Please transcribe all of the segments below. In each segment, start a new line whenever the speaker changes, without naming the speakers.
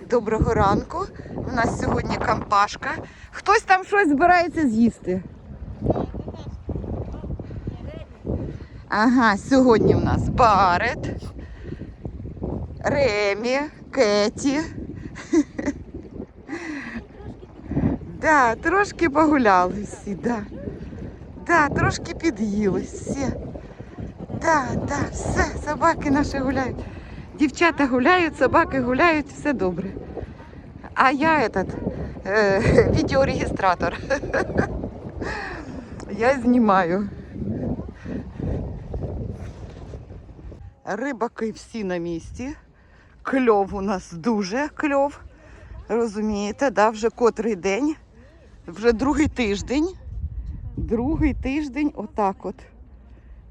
Доброго ранку. У нас сьогодні кампашка. Хтось там щось збирається з'їсти. Ага, сьогодні в нас Барет, Ремі, Кеті. Да, трошки погуляли всі, да. Да, трошки під'їли всі. Да, да, все, собаки наші гуляють. Дівчата гуляють, собаки гуляють, все добре. А я этот, е, відеорегістратор. Я знімаю. Рибаки всі на місці. Кльов у нас дуже кльов. Розумієте, да, вже котрий день. Вже другий тиждень. Другий тиждень отак от.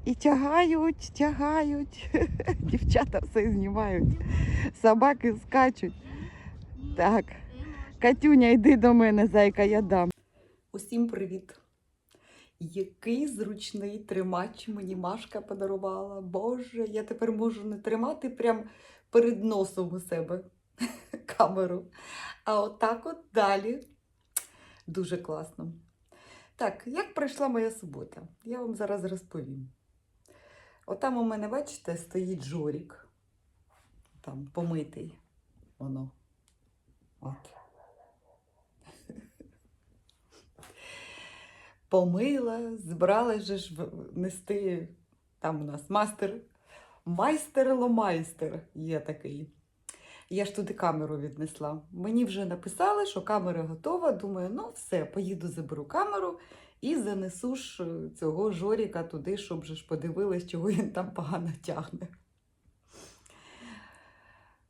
І тягають, тягають. Дівчата все знімають. Собаки скачуть. Так. Катюня, йди до мене, зайка, я дам. Усім привіт. Який зручний тримач мені Машка подарувала. Боже, я тепер можу не тримати прям перед носом у себе камеру. А отак от далі. Дуже класно. Так, як пройшла моя субота? Я вам зараз розповім. Отам у мене, бачите, стоїть жорік. Там помитий. Воно. От. Помила, збиралась же ж нести. Там у нас мастер, майстер-ломайстер є такий. Я ж туди камеру віднесла. Мені вже написали, що камера готова. Думаю, ну все, поїду заберу камеру і занесу ж е, цього жоріка туди, щоб ж подивились, чого він там погано тягне.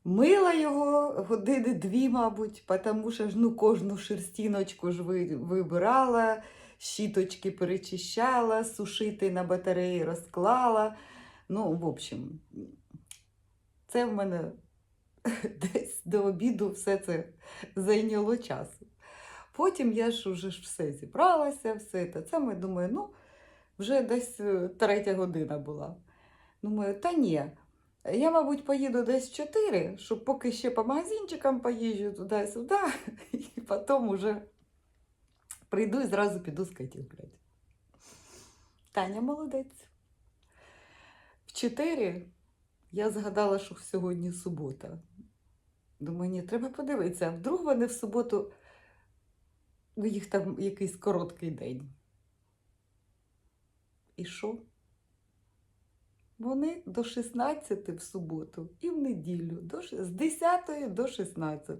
Мила його години дві, мабуть, тому що ж ну, кожну шерстіночку ж вибирала, щіточки перечищала, сушити на батареї розклала. Ну, в общем, це в мене десь до обіду все це зайняло часу. Потім я ж уже все зібралася, все те саме. Думаю, ну, вже десь е, третя година була. Думаю, та ні. Я, мабуть, поїду десь в 4, щоб поки ще по магазинчикам поїжджу туди-сюди, і потім уже прийду і зразу піду з Кеті гуляти. Таня молодець. В 4 я згадала, що сьогодні субота. Думаю, ні, треба подивитися, а вдруг вони в суботу, у їх там якийсь короткий день. І що? Вони до 16 в суботу і в неділю, до, з 10 до 16.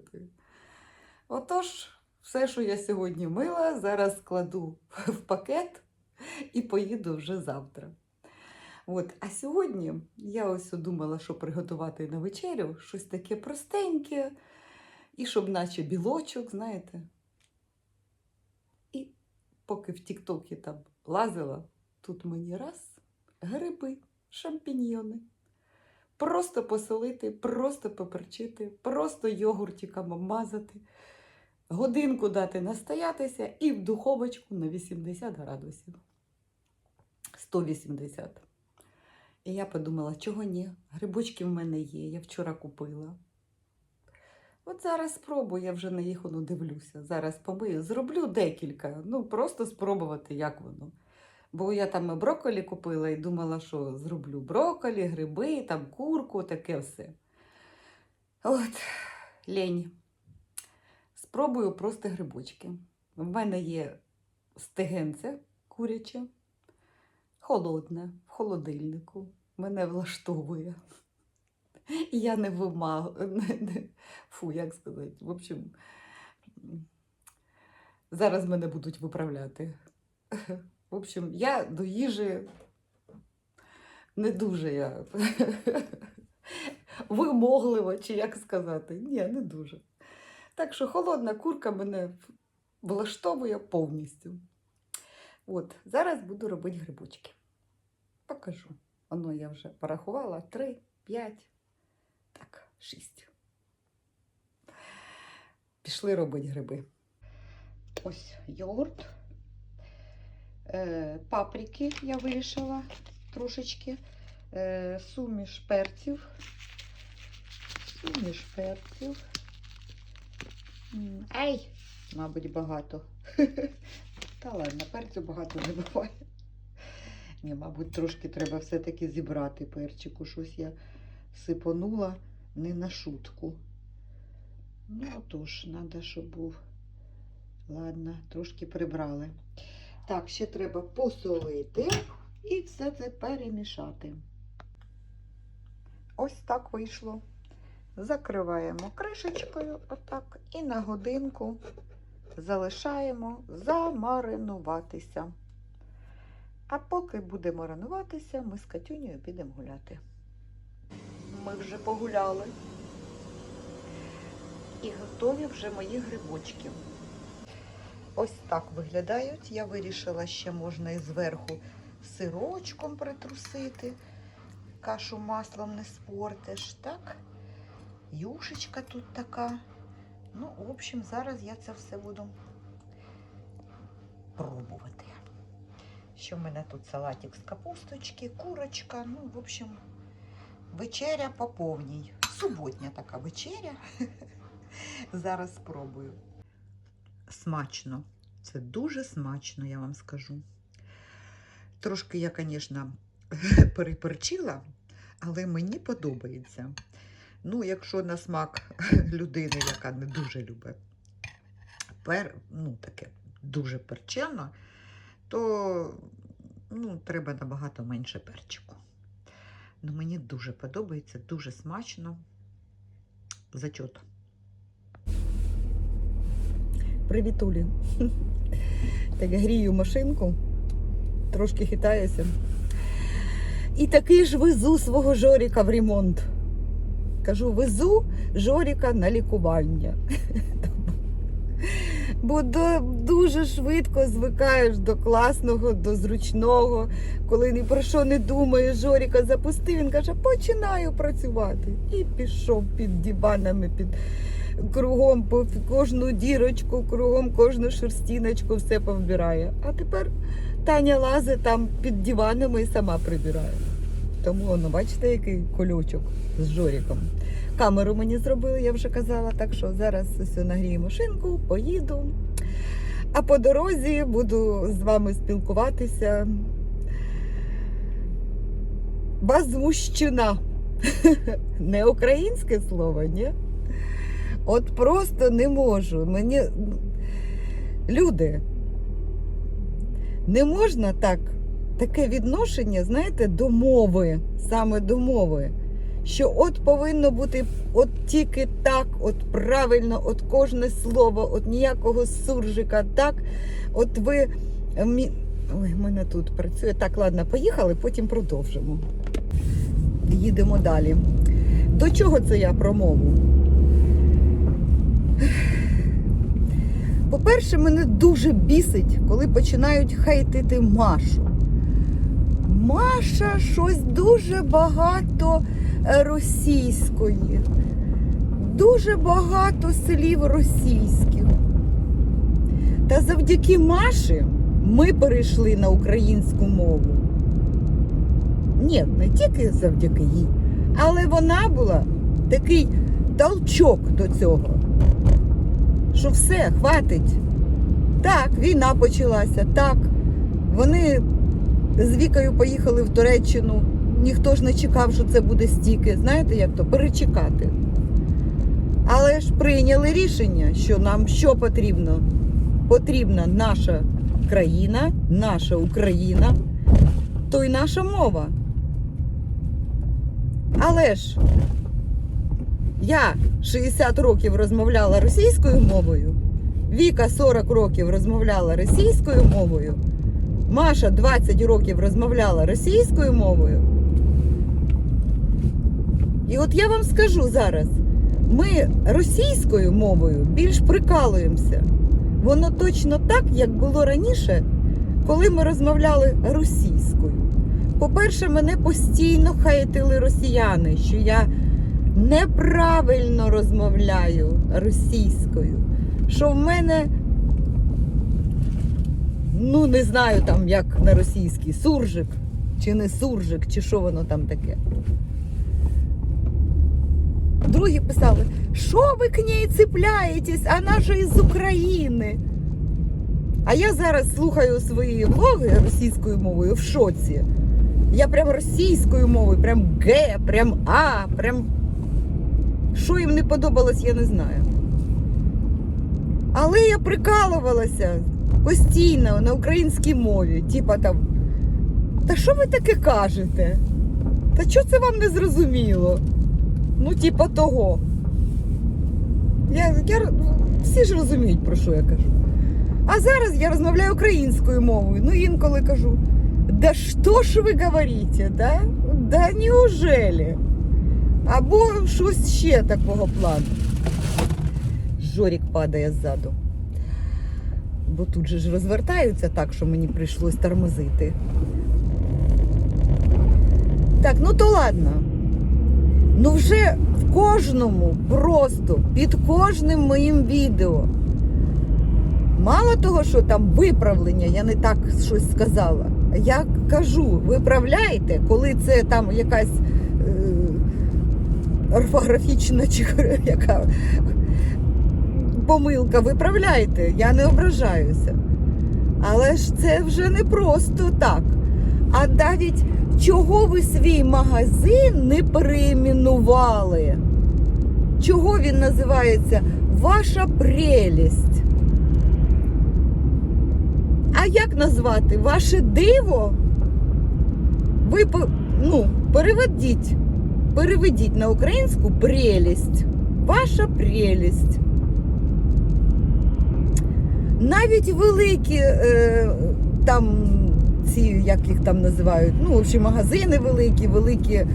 Отож, все, що я сьогодні мила, зараз складу в пакет і поїду вже завтра. От, а сьогодні я ось думала, що приготувати на вечерю щось таке простеньке, і щоб наче білочок, знаєте. Поки в Тіктокі там лазила, тут мені раз гриби, шампіньйони. Просто посолити, просто поперчити, просто йогуртиком обмазати, годинку дати настоятися і в духовочку на 80 градусів. 180. І я подумала, чого ні? Грибочки в мене є, я вчора купила. От зараз спробую, я вже на їх воно дивлюся. Зараз помию. Зроблю декілька, ну просто спробувати, як воно. Бо я там і брокколі купила і думала, що зроблю брокколі, гриби, там курку, таке все. От, лень. Спробую просто грибочки. В мене є стегенце куряче, холодне, в холодильнику. Мене влаштовує. І Я не не, фу, як сказати. В общем, зараз мене будуть виправляти. В общем, я до їжі не дуже я вимоглива, чи як сказати. Ні, не дуже. Так що холодна курка мене влаштовує повністю. От, зараз буду робити грибочки. Покажу. Воно я вже порахувала. Три, п'ять, так, шість. Пішли робити гриби. Ось йогурт. Е, паприки я вирішила трошечки. Е, суміш перців. Суміш перців. Ай, мабуть, багато. Та ладно, перцю багато не буває. Ні, мабуть, трошки треба все-таки зібрати перчику. Щось я сипонула не на шутку. Ну, отож, треба, щоб був. Ладно, трошки прибрали. Так, ще треба посолити і все це перемішати. Ось так вийшло. Закриваємо кришечкою, отак, і на годинку залишаємо замаринуватися. А поки буде маринуватися, ми з Катюнею підемо гуляти. Ми вже погуляли. І готові вже мої грибочки. Ось так виглядають. Я вирішила, ще можна і зверху сирочком притрусити. Кашу маслом не спортиш, так? Юшечка тут така. Ну, в общем, зараз я це все буду пробувати. Що в мене тут салатик з капусточки, курочка. Ну, в общем, вечеря по повній. Суботня така вечеря. Зараз спробую. Смачно. Це дуже смачно, я вам скажу. Трошки я, звісно, переперчила, але мені подобається. Ну, якщо на смак людини, яка не дуже любить пер, ну, таке дуже перчено, то ну, треба набагато менше перчику. Ну, мені дуже подобається, дуже смачно. Зачот.
Привітулі. Так грію машинку, трошки хитаюся. І таки ж везу свого Жоріка в ремонт. Кажу, везу Жоріка на лікування. Бо до- дуже швидко звикаєш до класного, до зручного. Коли ні про що не думаєш, Жоріка запустив, він каже, починаю працювати. І пішов під диванами, під кругом по кожну дірочку, кругом кожну шерстіночку все повбирає. А тепер Таня лазить там під диванами і сама прибирає. Тому воно, бачите, який кольочок з Жоріком. Камеру мені зробили, я вже казала, так що зараз ось нагрію машинку, поїду. А по дорозі буду з вами спілкуватися. Возмущена. Не українське слово, ні? От просто не можу. Мені люди, не можна так, таке відношення, знаєте, до мови, саме до мови. Що от повинно бути от тільки так, от правильно, от кожне слово, от ніякого суржика, так. От ви. е, Ой, в мене тут працює. Так, ладно, поїхали, потім продовжимо. Їдемо далі. До чого це я про мову? По-перше, мене дуже бісить, коли починають хейтити Машу. Маша щось дуже багато російської, дуже багато слів російських. Та завдяки Маші ми перейшли на українську мову. Ні, не тільки завдяки їй, але вона була такий толчок до цього що все, хватить. Так, війна почалася, так. Вони з Вікою поїхали в Туреччину. Ніхто ж не чекав, що це буде стільки. Знаєте, як то? Перечекати. Але ж прийняли рішення, що нам що потрібно? Потрібна наша країна, наша Україна, то й наша мова. Але ж я 60 років розмовляла російською мовою, Віка 40 років розмовляла російською мовою, Маша 20 років розмовляла російською мовою. І от я вам скажу зараз: ми російською мовою більш прикалуємося. Воно точно так, як було раніше, коли ми розмовляли російською. По-перше, мене постійно хейтили росіяни, що я неправильно розмовляю російською, що в мене, ну не знаю там, як на російській, суржик, чи не суржик, чи що воно там таке. Другі писали, що ви к ней цепляєтесь, вона же із України. А я зараз слухаю свої влоги російською мовою в шоці. Я прям російською мовою, прям Г, прям А, прям. Що їм не подобалось, я не знаю. Але я прикалувалася постійно на українській мові. Типа там. Та що ви таке кажете? Та що це вам не зрозуміло? Ну, типа того. Я, я, всі ж розуміють, про що я кажу. А зараз я розмовляю українською мовою. Ну, інколи кажу. Да що ж ви говорите, да? Да неужели? Або щось ще такого плану. Жорік падає ззаду. Бо тут же ж розвертаються так, що мені прийшлось тормозити. Так, ну то ладно. Ну вже в кожному, просто під кожним моїм відео. Мало того, що там виправлення, я не так щось сказала. Я кажу, виправляйте, коли це там якась е, орфографічна чи яка помилка, виправляйте, я не ображаюся. Але ж це вже не просто так. А навіть чого ви свій магазин не переіменували? Чого він називається Ваша прелість? А як назвати? Ваше диво? Ви ну, переведіть. Переведіть на українську прелість. Ваша прелість. Навіть великі е, там ці, як їх там називають, ну, в общем, магазини великі, великі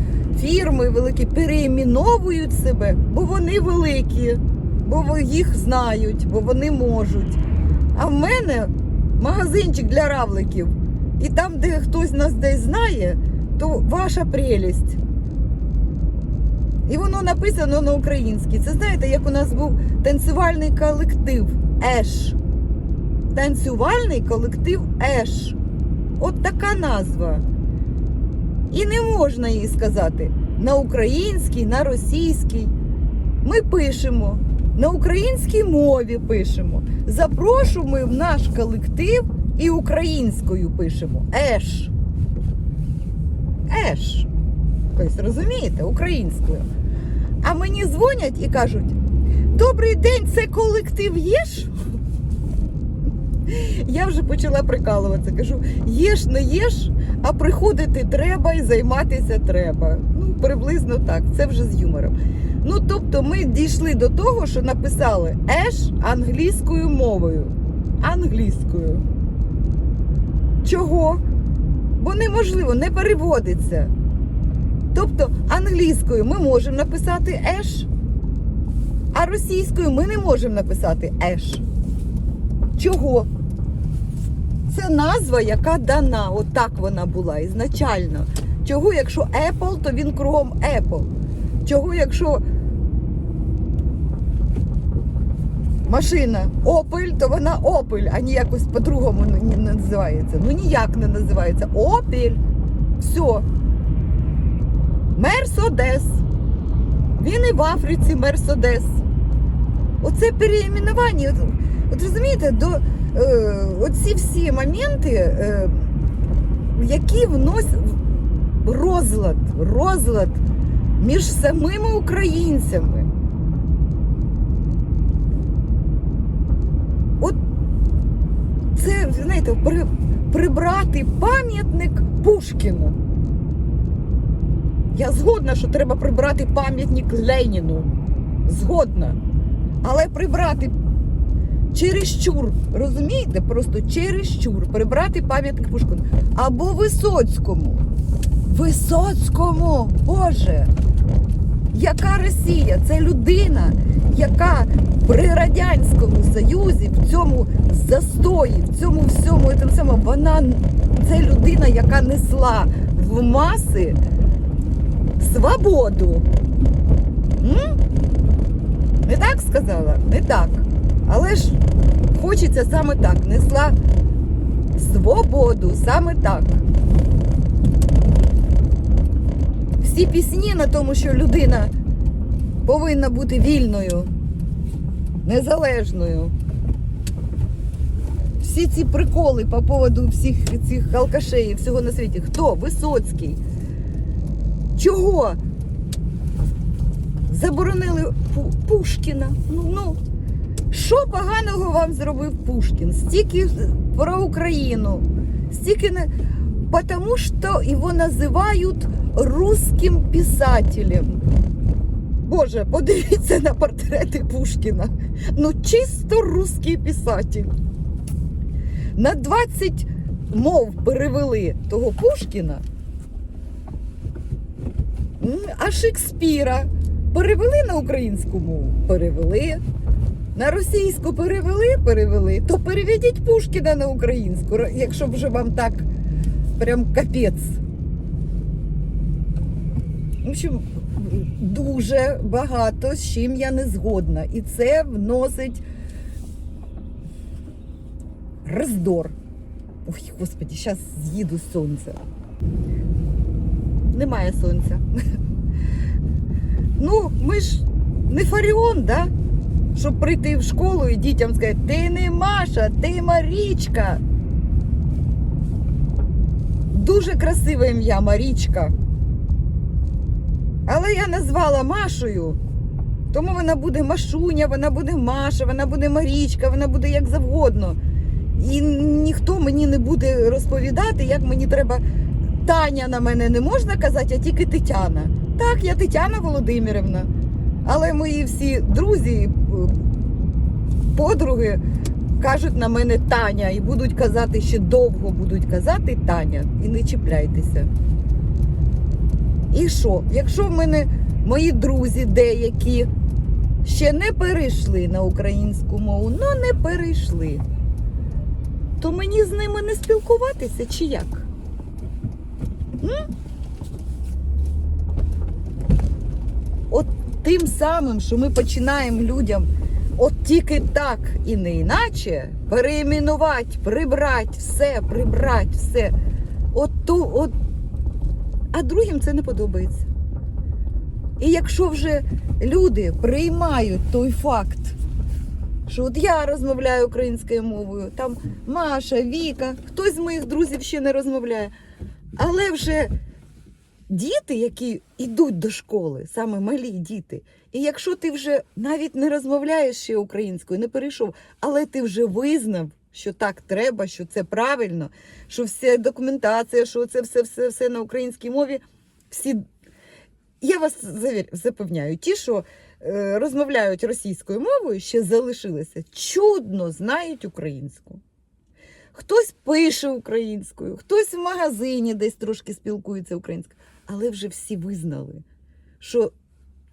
фірми, великі переіменовують себе, бо вони великі, бо їх знають, бо вони можуть. А в мене магазинчик для равликів. І там, де хтось нас десь знає, то ваша прелість. І воно написано на українській. Це знаєте, як у нас був танцювальний колектив Еш. Танцювальний колектив Еш. От така назва. І не можна їй сказати на українській, на російській. Ми пишемо, на українській мові пишемо. Запрошуємо в наш колектив і українською пишемо. Еш. Еш. Тобто, розумієте, українською. А мені дзвонять і кажуть: Добрий день, це колектив єш? Я вже почала прикалуватися. Кажу, єш, не єш, а приходити треба і займатися треба. Ну, приблизно так, це вже з юмором. Ну, тобто, ми дійшли до того, що написали еш англійською мовою. Англійською. Чого? Бо неможливо, не переводиться. Тобто англійською ми можемо написати еш, а російською ми не можемо написати еш. Чого? Це назва, яка дана, отак вона була ізначально. Чого, якщо Apple, то він кругом Apple. Чого, якщо машина Opel, то вона Opel, а не якось по-другому не називається. Ну ніяк не називається. Opel. Все. Мерседес. Він і в Африці Мерседес. Оце переіменування. От, от розумієте, до оці всі моменти, е, які вносять розлад, розлад між самими українцями. От це, знаєте, при, прибрати пам'ятник Пушкіну. Я згодна, що треба прибрати пам'ятник Леніну. Згодна. Але прибрати чересчур, розумієте? Просто чересчур прибрати пам'ятник Пушкіну. Або Висоцькому. Висоцькому, Боже! Яка Росія? Це людина, яка при Радянському Союзі в цьому застої, в цьому всьому, і самим, вона це людина, яка несла в маси свободу. М? Не так сказала? Не так. Але ж хочеться саме так. Несла свободу, саме так. Всі пісні на тому, що людина повинна бути вільною, незалежною. Всі ці приколи по поводу всіх цих алкашей і всього на світі. Хто? Висоцький. Чого? Заборонили Пушкіна. Ну, ну, що поганого вам зробив Пушкін? Стільки про Україну, стільки не. Потому что его називають русским писателем. Боже, подивіться на портрети Пушкіна. Ну, чисто русский писатель. На 20 мов перевели того Пушкіна. А Шекспіра перевели на українську мову? Перевели. На російську перевели, перевели, то переведіть Пушкіна на українську, якщо вже вам так прям капець. В общем, дуже багато з чим я не згодна. І це вносить роздор. Ой, господі, зараз з'їду з сонця. Немає сонця. Ну, ми ж не Фаріон, да? Щоб прийти в школу і дітям сказати, ти не Маша, ти Марічка. Дуже красиве ім'я Марічка. Але я назвала Машою. Тому вона буде Машуня, вона буде Маша, вона буде Марічка, вона буде як завгодно. І ніхто мені не буде розповідати, як мені треба. Таня на мене не можна казати, а тільки Тетяна. Так, я Тетяна Володимирівна. Але мої всі друзі, е, подруги кажуть на мене Таня і будуть казати ще довго будуть казати Таня. І не чіпляйтеся. І що? Якщо в мене мої друзі деякі ще не перейшли на українську мову, ну не перейшли, то мені з ними не спілкуватися чи як? М? От тим самим, що ми починаємо людям от тільки так і не іначе переіменувати, прибрати все, прибрати все. От то, от а другим це не подобається. І якщо вже люди приймають той факт, що от я розмовляю українською мовою, там Маша, Віка, хтось з моїх друзів ще не розмовляє, але вже діти, які йдуть до школи, саме малі діти, і якщо ти вже навіть не розмовляєш ще українською, не перейшов, але ти вже визнав, що так треба, що це правильно, що вся документація, що це все, все, все на українській мові, всі. Я вас запевняю, ті, що е, розмовляють російською мовою, ще залишилися, чудно знають українську. Хтось пише українською, хтось в магазині десь трошки спілкується українською, але вже всі визнали, що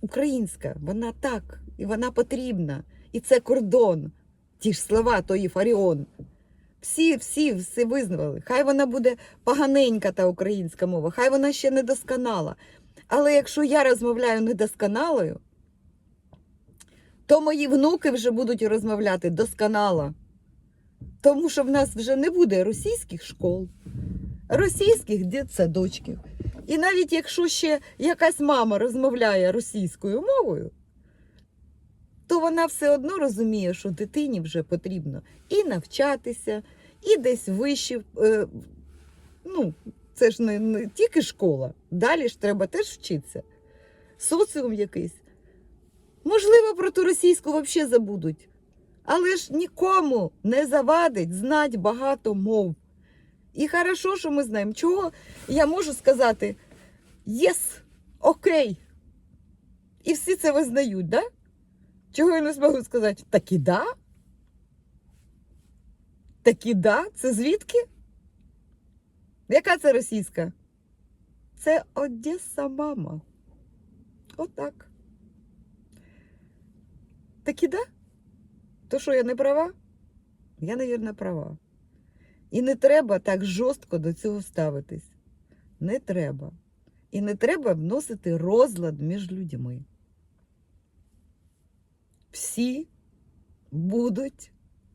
українська, вона так, і вона потрібна, і це кордон. Ті ж слова, тої Фаріон. Всі, всі, всі визнали. Хай вона буде поганенька та українська мова, хай вона ще не досконала. Але якщо я розмовляю недосконалою, то мої внуки вже будуть розмовляти досконало. Тому що в нас вже не буде російських школ, російських дитсадочків. І навіть якщо ще якась мама розмовляє російською мовою, то вона все одно розуміє, що дитині вже потрібно і навчатися, і десь вище. Ну, це ж не, не тільки школа, далі ж треба теж вчитися. Соціум якийсь. Можливо, про ту російську взагалі забудуть. Але ж нікому не завадить знати багато мов. І хорошо, що ми знаємо, чого я можу сказати єс, окей. І всі це визнають, да? Чого я не зможу сказати? Так і да? Так і да? Це звідки? Яка це російська? Це Одеса мама. Отак. Так і да? То що я не права? Я, навірно, права. І не треба так жорстко до цього ставитись. Не треба. І не треба вносити розлад між людьми. Всі будуть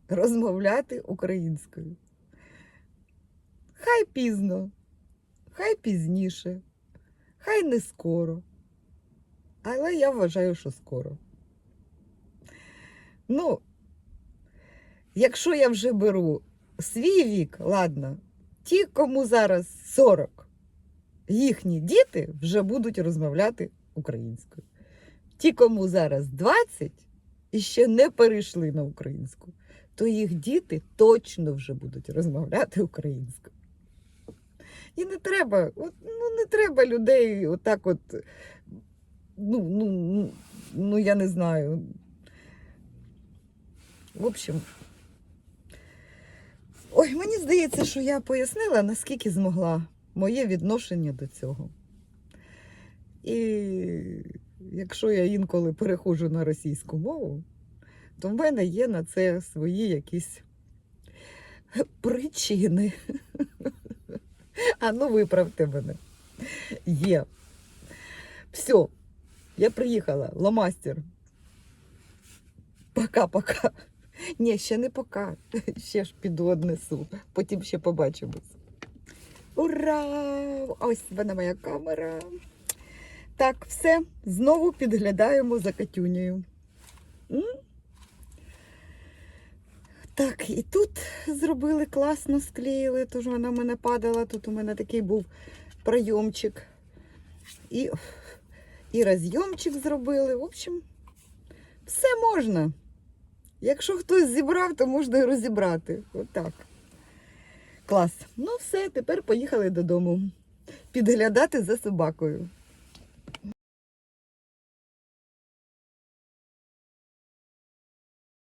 розмовляти українською. Хай пізно, хай пізніше, хай не скоро. Але я вважаю, що скоро. Ну, якщо я вже беру свій вік, ладно, ті, кому зараз 40, їхні діти вже будуть розмовляти українською. Ті, кому зараз 20 і ще не перейшли на українську, то їх діти точно вже будуть розмовляти українською. І не треба, от, ну не треба людей отак от, ну, ну, ну, ну я не знаю. В общем, ой, мені здається, що я пояснила, наскільки змогла моє відношення до цього. І якщо я інколи переходжу на російську мову, то в мене є на це свої якісь причини. А ну виправте мене. Є. Все, я приїхала, ломастер. Пока-пока. Ні, ще не пока. Ще ж піду однесу. Потім ще побачимось. Ура! Ось вона моя камера. Так, все, знову підглядаємо за Катюнею. Так, і тут зробили класно, склеїли, тож вона в мене падала. Тут у мене такий був пройомчик. І, і розйомчик зробили. В общем, все можна. Якщо хтось зібрав, то можна і розібрати. Отак. Клас. Ну все, тепер поїхали додому. Підглядати за собакою.